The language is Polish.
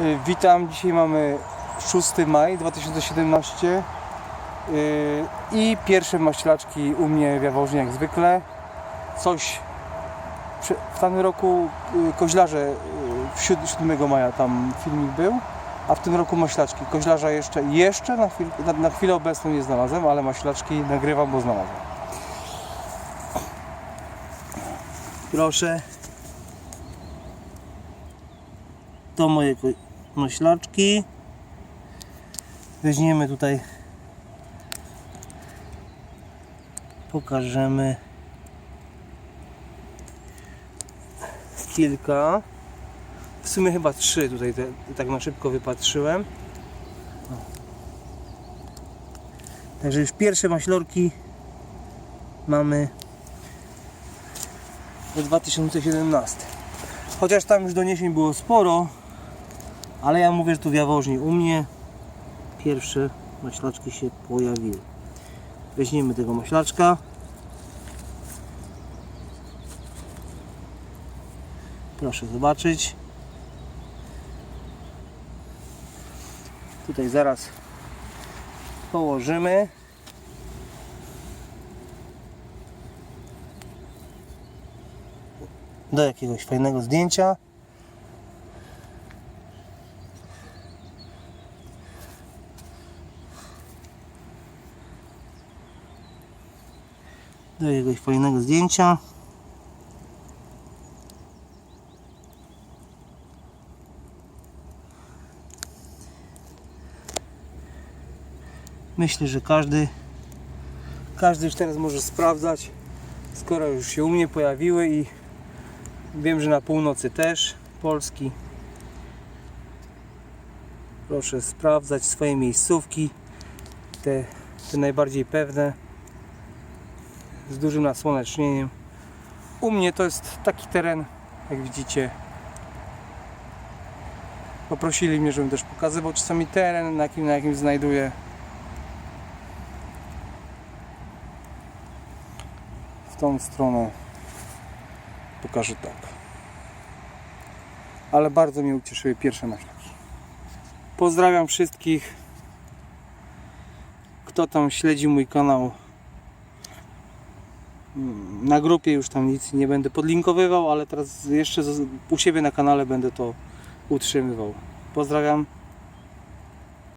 Y, Witam, dzisiaj mamy 6 maj 2017 y, i pierwsze maślaczki u mnie w Jaworznie jak zwykle. Coś w tamtym roku y, koźlarze y, w siód- 7 maja tam filmik był, a w tym roku maślaczki. Koźlarza jeszcze, jeszcze na, chwil, na, na chwilę obecną nie znalazłem, ale maślaczki nagrywam, bo znalazłem. Proszę. To moje maślaczki. Weźmiemy tutaj. Pokażemy kilka. W sumie chyba trzy tutaj te, tak na szybko wypatrzyłem. Także już pierwsze maślorki mamy w 2017. Chociaż tam już doniesień było sporo, ale ja mówię, że tu w Jaworznie u mnie pierwsze maślaczki się pojawiły. Weźmiemy tego maślaczka. Proszę zobaczyć. Tutaj zaraz położymy. do jakiegoś fajnego zdjęcia. Do jakiegoś fajnego zdjęcia. Myślę, że każdy każdy już teraz może sprawdzać, skoro już się u mnie pojawiły i Wiem, że na północy też Polski. Proszę sprawdzać swoje miejscówki, te, te najbardziej pewne, z dużym nasłonecznieniem. U mnie to jest taki teren, jak widzicie. Poprosili mnie, żebym też pokazywał czasami teren, na jakim, na jakim znajduję. W tą stronę pokażę tak. Ale bardzo mnie ucieszyły pierwsze maślaki. Pozdrawiam wszystkich, kto tam śledzi mój kanał. Na grupie już tam nic nie będę podlinkowywał, ale teraz jeszcze u siebie na kanale będę to utrzymywał. Pozdrawiam.